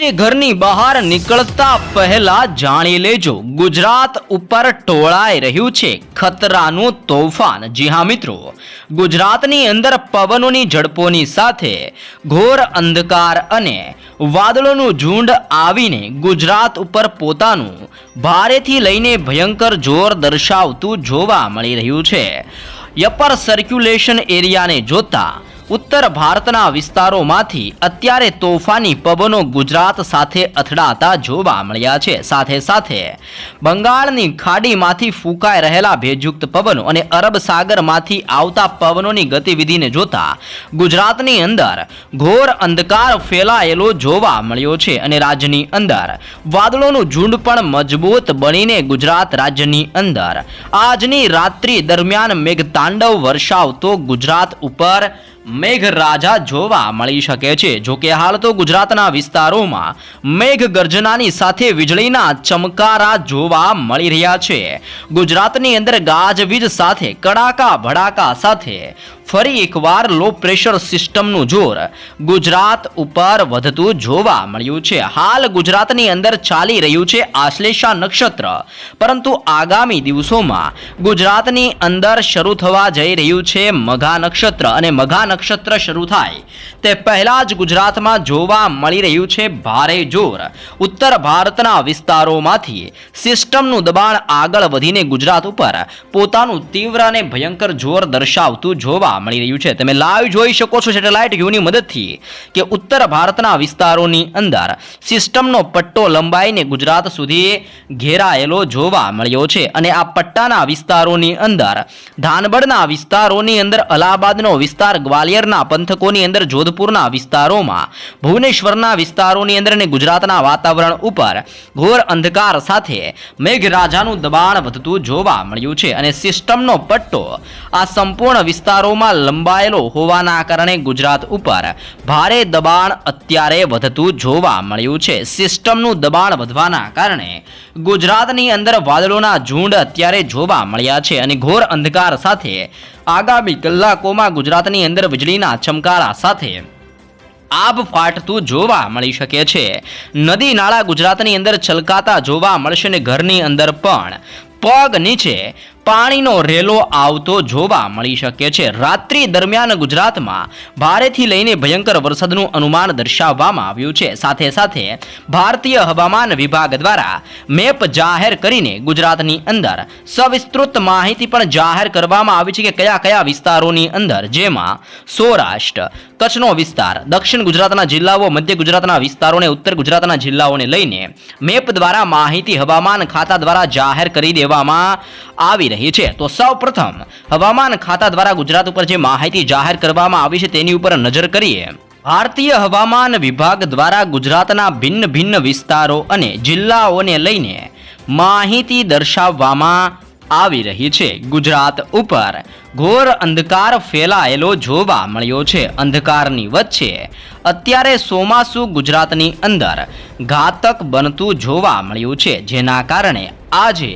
ઘરની બહાર નીકળતા પહેલા જાણી લેજો. ગુજરાત ઉપર ટોળાઈ રહ્યું છે. ખતરાનું તોફાન. જી હા, મિત્રો. ગુજરાતની અંદર પવનોની ઝડપોની સાથે ઘોર અંધકાર અને વાદળોનું ઝુંડ આવીને ગુજરાત ઉપર પોતાનું ભારેથી લઈને ભયંકર જોર દર્શાવતું જોવા મળી રહ્યું છે. યપર સર્ક્યુલેશન એરિયાને જોતા ઉત્તર ભારતના વિસ્તારોમાંથી અત્યારે તોફાની પવનો ગુજરાત સાથે અથડાતા જોવા મળ્યા છે. સાથે સાથે બંગાળની ખાડીમાંથી ફૂંકાઈ રહેલા ભેજયુક્ત પવનો અને અરબ સાગરમાંથી આવતા પવનોની ગતિવિધિને જોતા ગુજરાતની અંદર ઘોર અંધકાર ફેલાયેલો જોવા મળ્યો છે અને રાજ્યની અંદર વાદળોનું ઝુંડ પણ મજબૂત બનીને ગુજરાત રાજ્યની અંદર આજની રાત્રિ દરમિયાન મેઘતાંડવ વર્ષાવતો ગુજરાત ઉપર મેઘરાજા જોવા મળી શકે છે. જોકે હાલ તો ગુજરાતના વિસ્તારોમાં મેઘ ગર્જનાની સાથે વીજળીના ચમકારા જોવા મળી રહ્યા છે. ગુજરાતની અંદર ગાજવીજ સાથે, કડાકા ભડાકા સાથે ફરી એકવાર લો પ્રેશર સિસ્ટમનું જોર ગુજરાત ઉપર વધતું જોવા મળ્યું છે. હાલ ગુજરાતની અંદર ચાલી રહ્યું છે આશ્લેષા નક્ષત્ર, પરંતુ આગામી દિવસોમાં ગુજરાતની અંદર શરૂ થવા જઈ રહ્યું છે મઘા નક્ષત્ર અને મઘા નક્ષત્ર શરૂ થાય. તે પહેલા જ ગુજરાતમાં જોવા મળી રહ્યું છે ભારે જોર. ઉત્તર ભારતના વિસ્તારોમાંથી સિસ્ટમનું દબાણ આગળ વધીને ગુજરાત ઉપર પોતાનું તીવ્ર અને ભયંકર જોર દર્શાવતું જોવા મળી રહ્યું છે. તમે લાઈવ જોઈ શકો છો સેટેલાઇટ વ્યૂની મદદથી કે ઉત્તર ભારતના વિસ્તારોની અંદર સિસ્ટમનો પટ્ટો લંબાઈને ગુજરાત સુધી ઘેરાયેલો જોવા મળ્યો છે. અને આ પટ્ટાના વિસ્તારોની અંદર ધાનબડના વિસ્તારોની અંદર અલ્હાબાદનો વિસ્તાર ગ્વાલિયરના પંથકોની અંદર જોધપુરના વિસ્તારોમાં, ભુવનેશ્વરના વિસ્તારોની અંદર અને ગુજરાતના વાતાવરણ ઉપર ઘોર અંધકાર સાથે મેઘરાજાનું દબાણ વધતું જોવા મળ્યું છે અને સિસ્ટમનો પટ્ટો આ સંપૂર્ણ વિસ્તારોમાં લંબાયેલો હોવાના કારણે ગુજરાત ઉપર ભારે દબાણ અત્યારે વધતું જોવા મળ્યું છે. સિસ્ટમનું દબાણ વધવાના કારણે ગુજરાતની અંદર વાદળોના ઝુંડ અત્યારે જોવા મળ્યા છે અને ઘોર અંધકાર સાથે આગામી કલાકોમાં ગુજરાતની અંદર વીજળીના ચમકારા સાથે આબ ફાટતું જોવા મળી શકે છે. નદી નાળા ગુજરાતની અંદર છલકાતા જોવા મળશે ને ઘરની અંદર પણ. પગ નીચે પાણીનો રેલો આવતો જોવા મળી શકે છે. રાત્રિ દરમિયાન ગુજરાતમાં ભારેથી લઈને ભયંકર વરસાદનું અનુમાન દર્શાવવામાં આવ્યું છે. સાથે સાથે ભારતીય હવામાન વિભાગ દ્વારા મેપ જાહેર કરીને ગુજરાતની અંદર સવિસ્તૃત માહિતી પણ જાહેર કરવામાં આવી છે કે કયા કયા વિસ્તારોની અંદર, જેમાં સૌરાષ્ટ્ર કચ્છનો વિસ્તાર, દક્ષિણ ગુજરાતના જિલ્લાઓ, મધ્ય ગુજરાતના વિસ્તારોને, ઉત્તર ગુજરાતના જિલ્લાઓને લઈને મેપ દ્વારા માહિતી હવામાન ખાતા દ્વારા જાહેર કરી દેવામાં આવી રહી છે. તો સૌ પ્રથમ હવામાન ખાતા દ્વારા ગુજરાત ઉપર જે માહિતી જાહેર કરવામાં આવી છે તેની ઉપર નજર કરીએ. ભારતીય હવામાન વિભાગ દ્વારા ગુજરાતના ભિન્ન ભિન્ન વિસ્તારો અને જિલ્લાઓને લઈને માહિતી દર્શાવવામાં આવી રહી છે. ગુજરાત ઉપર ઘોર અંધકાર ફેલાયેલો જોવા મળ્યો છે. અંધકારની વચ્ચે અત્યારે સોમાસુ ગુજરાતની અંદર ઘાતક બનતું જોવા મળ્યું છે. જેના કારણે આજે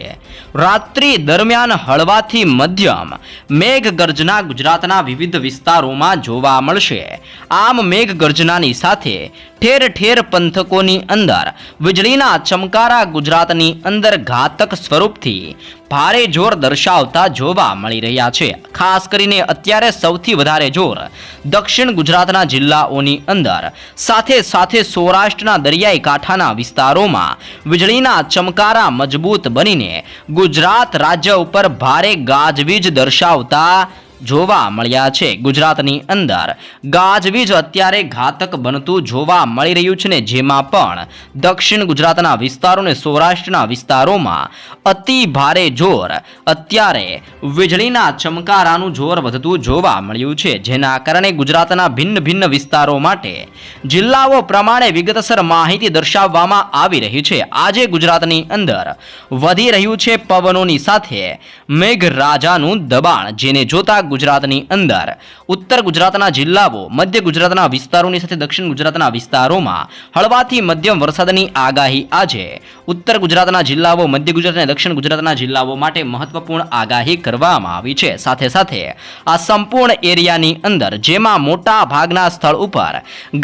રાત્રિ દરમિયાન હળવાથી મધ્યમ મેઘગર્જના ગુજરાતના વિવિધ વિસ્તારોમાં જોવા મળશે. આમ મેઘગર્જનાની સાથે ઠેર ઠેર પંથકોની અંદર વીજળીના ચમકારા ગુજરાતની અંદર ઘાતક સ્વરૂપથી ભારે જોર દર્શાવતા જોવા મળી રહ્યા છે. ખાસ કરીને અત્યારે સૌથી વધારે જોર દક્ષિણ ગુજરાતના જિલ્લાઓની અંદર. સાથે સાથે સૌરાષ્ટ્રના દરિયાઈ કાંઠાના વિસ્તારોમાં વીજળીના ચમકારા મજબૂત બનીને ગુજરાત રાજ્ય ઉપર ભારે ગાજવીજ દર્શાવતા જોવા મળ્યા છે ગુજરાતની અંદર. ગાજવીજ અત્યારે ઘાતક બનતું જોવા મળી રહ્યું છે ને જેમાં પણ દક્ષિણ ગુજરાતના વિસ્તારો અને સૌરાષ્ટ્રના વિસ્તારોમાં અતિ ભારે જોર. અત્યારે વીજળીના ચમકારાનું જોર વધતું જોવા મળ્યું છે. જેના કારણે ગુજરાતના ભિન્ન ભિન્ન વિસ્તારો માટે જિલ્લાઓ પ્રમાણે વિગતસર માહિતી દર્શાવવામાં આવી રહી છે. આજે ગુજરાતની અંદર વધી રહ્યું છે પવનોની સાથે મેઘરાજાનું દબાણ, જેને જોતા ગુજરાતની અંદર. ઉત્તર ગુજરાતના જિલ્લાઓ, મધ્ય ગુજરાતના વિસ્તારોની સાથે દક્ષિણ ગુજરાતના વિસ્તારોમાં હળવાથી મધ્યમ વરસાદની આગાહી આજે. ઉત્તર ગુજરાતના જિલ્લાઓ, મધ્ય ગુજરાત અને દક્ષિણ ગુજરાતના જિલ્લાઓ માટે મહત્વપૂર્ણ આગાહી કરવામાં આવી છે. સાથે સાથે આ સંપૂર્ણ એરિયાની અંદર જેમાં મોટા ભાગના સ્થળ ઉપર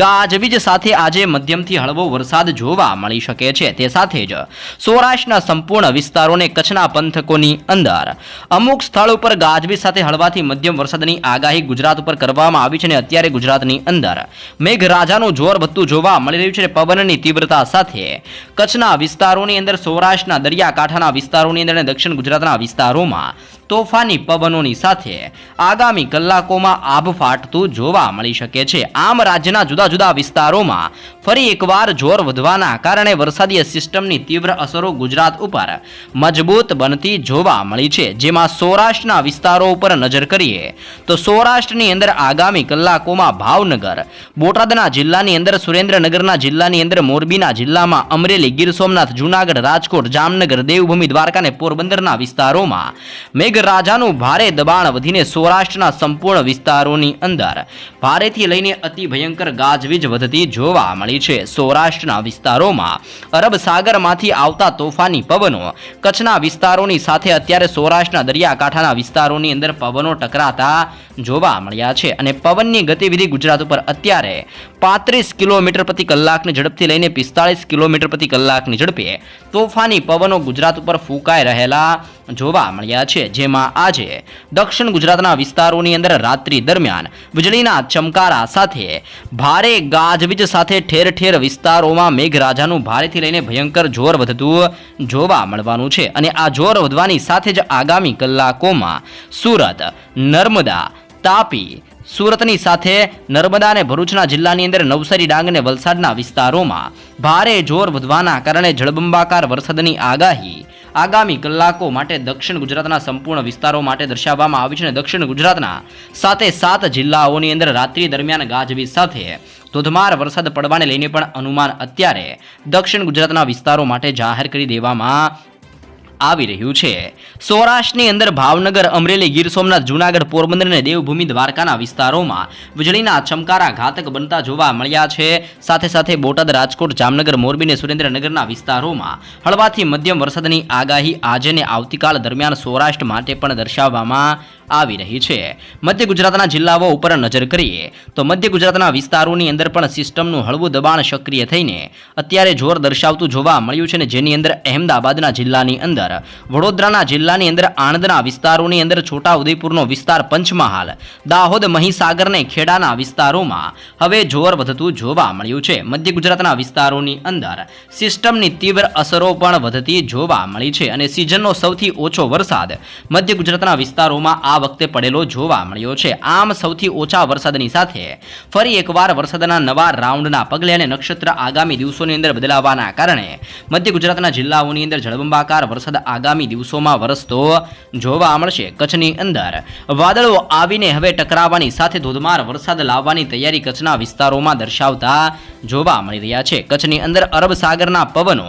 ગાજવીજ સાથે આજે મધ્યમથી હળવો વરસાદ જોવા મળી શકે છે. તે સાથે જ સૌરાષ્ટ્રના સંપૂર્ણ વિસ્તારોને કચ્છના પંથકોની અંદર અમુક સ્થળ ઉપર ગાજવીજ સાથે હળવાથી મધ્યમ વરસાદની આગાહી ગુજરાત ઉપર કરવામાં આવી છે અને અત્યારે ગુજરાતની અંદર મેઘરાજાનું જોર વધતું જોવા મળી રહ્યું છે પવનની તીવ્રતા સાથે. કચ્છના વિસ્તારોની અંદર સૌરાષ્ટ્રના દરિયાકાંઠાના વિસ્તારોની અંદર અને દક્ષિણ ગુજરાતના વિસ્તારોમાં તોફાની પવનોની સાથે આગામી કલાકોમાં આભ ફાટતું જોવા મળી શકે છે. આમ રાજ્યના જુદા જુદા વિસ્તારોમાં ફરી એકવાર જોર વધવાના કારણે વરસાદીય સિસ્ટમની તીવ્ર અસરો ગુજરાત ઉપર મજબૂત બનતી જોવા મળી છે. જેમાં સૌરાષ્ટ્રના વિસ્તારો ઉપર નજર કરીએ તો સૌરાષ્ટ્રની અંદર આગામી કલાકોમાં ભાવનગર, બોટાદના જિલ્લાની અંદર, સુરેન્દ્રનગરના જિલ્લાની અંદર, મોરબીના જિલ્લામાં અમરેલી, ગીર સોમનાથ, જૂનાગઢ, રાજકોટ, જામનગર, દેવભૂમિ, દ્વારકા અને પોરબંદરના વિસ્તારોમાં મેઘરાજાનું ભારે દબાણ વધીને સૌરાષ્ટ્રના સંપૂર્ણ વિસ્તારોની અંદર. ભારેથી લઈને અતિ ભયંકર ગાજવીજ વધતી જોવા મળી છે સૌરાષ્ટ્રના વિસ્તારોમાં. અરબ સાગરમાંથી આવતા તોફાની પવનો કચ્છના વિસ્તારોની સાથે અત્યારે સૌરાષ્ટ્રના દરિયાકાંઠાના વિસ્તારોની અંદર પવનો ટકરાતા જોવા મળ્યા છે અને પવનની ગતિવિધિ ગુજરાત ઉપર અત્યારે પાંત્રીસ કિલોમીટર પ્રતિ કલાકની ઝડપથી લઈને પિસ્તાળીસ કિલોમીટર પ્રતિ કલાકની ઝડપે તોફાની પવનો ગુજરાત ઉપર ફૂંકાઈ રહેલા જોવા મળ્યા છે, જેમાં આજે દક્ષિણ ગુજરાતના વિસ્તારોની અંદર રાત્રિ દરમિયાન વીજળીના ચમકારા સાથે ભારે ગાજવીજ સાથે ઠેર ઠેર વિસ્તારોમાં મેઘરાજાનું ભારેથી લઈને ભયંકર જોર વધતું જોવા મળવાનું છે. અને આ જોર વધવાની સાથે જ આગામી કલાકોમાં સુરત, નર્મદા, તાપી, સુરતની સાથે નર્મદા અને ભરૂચના જિલ્લાની અંદર નવસારી, ડાંગ અને વલસાડના વિસ્તારોમાં ભારે જોર વધવાના કારણે જળબંબાકાર વરસાદની આગાહી આગામી કલાકો માટે દક્ષિણ ગુજરાતના સંપૂર્ણ વિસ્તારો માટે દર્શાવવામાં આવી છે અને દક્ષિણ ગુજરાતના સાથે સાત જિલ્લાઓની અંદર રાત્રિ દરમિયાન ગાજવીજ સાથે ધોધમાર વરસાદ પડવાને લઈને પણ અનુમાન અત્યારે દક્ષિણ ગુજરાતના વિસ્તારો માટે જાહેર કરી દેવામાં આવી રહ્યું છે. સૌરાષ્ટ્રની અંદર ભાવનગર, અમરેલી, ગીર સોમનાથ, જૂનાગઢ, પોરબંદર અને દેવભૂમિ દ્વારકાના વિસ્તારોમાં વીજળીના ચમકારા ઘાતક બનતા જોવા મળ્યા છે. સાથે સાથે બોટાદ, રાજકોટ, જામનગર, મોરબી અને સુરેન્દ્રનગરના વિસ્તારોમાં હળવાથી મધ્યમ વરસાદની આગાહી આજે અને આવતીકાલ દરમિયાન સૌરાષ્ટ્ર માટે પણ દર્શાવવામાં આવી રહી છે. મધ્ય ગુજરાતના જિલ્લાઓ ઉપર નજર કરીએ તો મધ્ય ગુજરાતના વિસ્તારોની અંદર પણ સિસ્ટમનું હળવું દબાણ સક્રિય થઈને અત્યારે જોર દર્શાવતું જોવા મળ્યું છે ને જેની અંદર અહેમદાબાદના જિલ્લાની અંદર, વડોદરાના જિલ્લાની અંદર આણંદના વિસ્તારોની અંદર છોટા ઉદયપુરનો વિસ્તાર પંચમહાલ, દાહોદ મહીસાગર ને ખેડાના વિસ્તારોમાં હવે જોર વધતું જોવા મળ્યું છે. મધ્ય ગુજરાતના વિસ્તારોની અંદર સિસ્ટમની તીવ્ર અસરો પણ વધતી જોવા મળી છે અને સિઝનનો સૌથી ઓછો વરસાદ મધ્ય ગુજરાતના વિસ્તારોમાં આ વખતે પડેલો જોવા મળ્યો છે. આમ સૌથી ઓછા વરસાદની સાથે ફરી એકવાર વરસાદના નવા રાઉન્ડના પગલે અને નક્ષત્ર આગામી દિવસોની અંદર બદલાવાના કારણે મધ્ય ગુજરાતના જિલ્લાઓની અંદર જળબંબાકાર વરસાદ આગામી દિવસોમાં વરસતો જોવા મળશે. કચ્છની અંદર વાદળો આવીને હવે ટકરાવાની સાથે ધોધમાર વરસાદ લાવવાની તૈયારી કચ્છના વિસ્તારોમાં દર્શાવતા જોવા મળી રહ્યા છે. કચ્છની અંદર અરબ સાગરના પવનો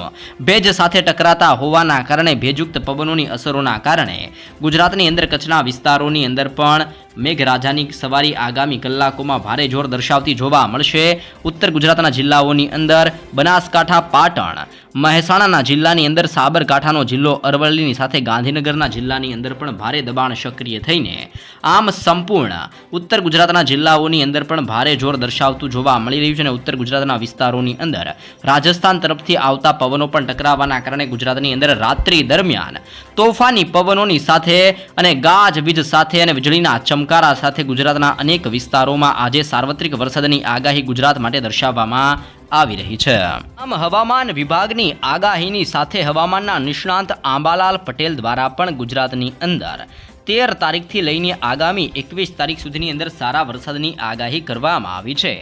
ભેજ સાથે ટકરાતા હોવાના કારણે ભેજયુક્ત પવનોની અસરોના કારણે ગુજરાતની અંદર કચ્છના વિસ્તારોની અંદર પણ મેઘરાજાની સવારી આગામી કલાકોમાં ભારે જોર દર્શાવતી જોવા મળશે. ઉત્તર ગુજરાતના જિલ્લાઓની અંદર બનાસકાંઠા, પાટણ, મહેસાણાના જિલ્લાની અંદર, સાબરકાંઠાનો જિલ્લો અરવલ્લીની સાથે ગાંધીનગરના જિલ્લાની અંદર પણ ભારે દબાણ સક્રિય થઈને આમ સંપૂર્ણ ઉત્તર ગુજરાતના જિલ્લાઓની અંદર પણ ભારે જોર દર્શાવતું જોવા મળી રહ્યું છે અને ઉત્તર ગુજરાતના વિસ્તારોની અંદર રાજસ્થાન તરફથી આવતા પવનો પણ ટકરાવાના કારણે ગુજરાતની અંદર રાત્રિ દરમિયાન તોફાની પવનોની સાથે અને ગાજવીજ સાથે અને વીજળીના ચમકારા સાથે ગુજરાતના અનેક વિસ્તારોમાં આજે સાર્વત્રિક વરસાદની આગાહી ગુજરાત માટે દર્શાવવામાં આવી રહી છે. આમ હવામાન વિભાગની આગાહીની સાથે હવામાનના નિષ્ણાંત આંબાલાલ પટેલ દ્વારા પણ ગુજરાતની અંદર તેર તારીખથી લઈને આગામી એકવીસ તારીખ સુધીની અંદર સારા વરસાદની આગાહી કરવામાં આવી છે.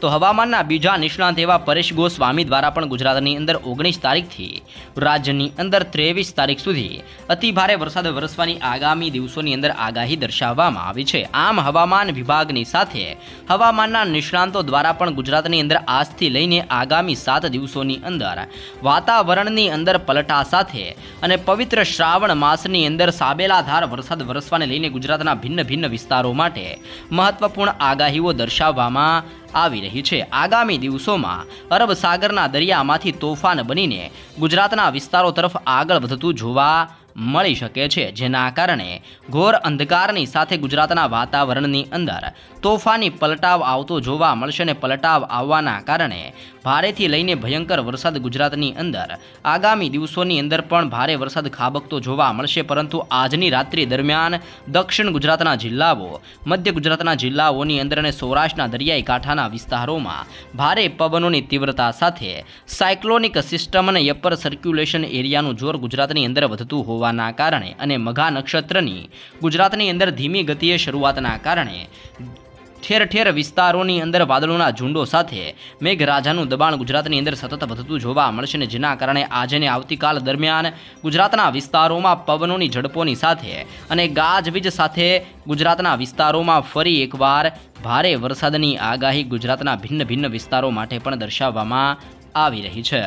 તો હવામાનના બીજા નિષ્ણાંત એવા પરેશ ગોસ્વામી દ્વારા પણ ગુજરાતની અંદર ઓગણીસ તારીખથી, રાજ્યની અંદર ત્રેવીસ તારીખ સુધી અતિભારે વરસાદ વરસવાની આગામી દિવસોની અંદર આગાહી દર્શાવવામાં આવી છે. આમ હવામાન વિભાગની સાથે હવામાનના નિષ્ણાંતો દ્વારા પણ ગુજરાતની અંદર આજથી લઈને આગામી સાત દિવસોની અંદર વાતાવરણની અંદર પલટા સાથે અને પવિત્ર શ્રાવણ માસની અંદર સાબેલાધાર વરસાદ વરસવાને લઈને ગુજરાતના ભિન્ન ભિન્ન વિસ્તારો માટે મહત્વપૂર્ણ આગાહીઓ દર્શાવવામાં આવી રહી છે. આગામી દિવસોમાં અરબ સાગરના દરિયામાંથી તોફાન બનીને ગુજરાતના વિસ્તારો તરફ આગળ વધતું જોવા મળી શકે છે. જેના કારણે ઘોર અંધકારની સાથે ગુજરાતના વાતાવરણની અંદર તોફાની પલટાવ આવતો જોવા મળશે અને પલટાવ આવવાના કારણે ભારેથી લઈને ભયંકર વરસાદ ગુજરાતની અંદર. આગામી દિવસોની અંદર પણ ભારે વરસાદ ખાબકતો જોવા મળશે, પરંતુ આજની રાત્રિ દરમિયાન દક્ષિણ ગુજરાતના જિલ્લાઓ, મધ્ય ગુજરાતના જિલ્લાઓની અંદર અને સૌરાષ્ટ્રના દરિયાઈ કાંઠાના વિસ્તારોમાં ભારે પવનોની તીવ્રતા સાથે સાયક્લોનિક સિસ્ટમ અને અપર સર્ક્યુલેશન એરિયાનું જોર ગુજરાતની અંદર વધતું હોવાના કારણે અને મઘા નક્ષત્રની ગુજરાતની અંદર ધીમી ગતિએ શરૂઆતના કારણે ઠેર ઠેર વિસ્તારોની અંદર વાદળોના ઝુંડો સાથે મેઘરાજાનું દબાણ ગુજરાતની અંદર સતત વધતું જોવા મળશે ને જેના કારણે આજે ને આવતીકાલ દરમિયાન ગુજરાતના વિસ્તારોમાં પવનોની ઝડપોની સાથે અને ગાજવીજ સાથે ગુજરાતના વિસ્તારોમાં ફરી એકવાર ભારે વરસાદની આગાહી ગુજરાતના ભિન્ન ભિન્ન વિસ્તારો માટે પણ દર્શાવવામાં આવી રહી છે.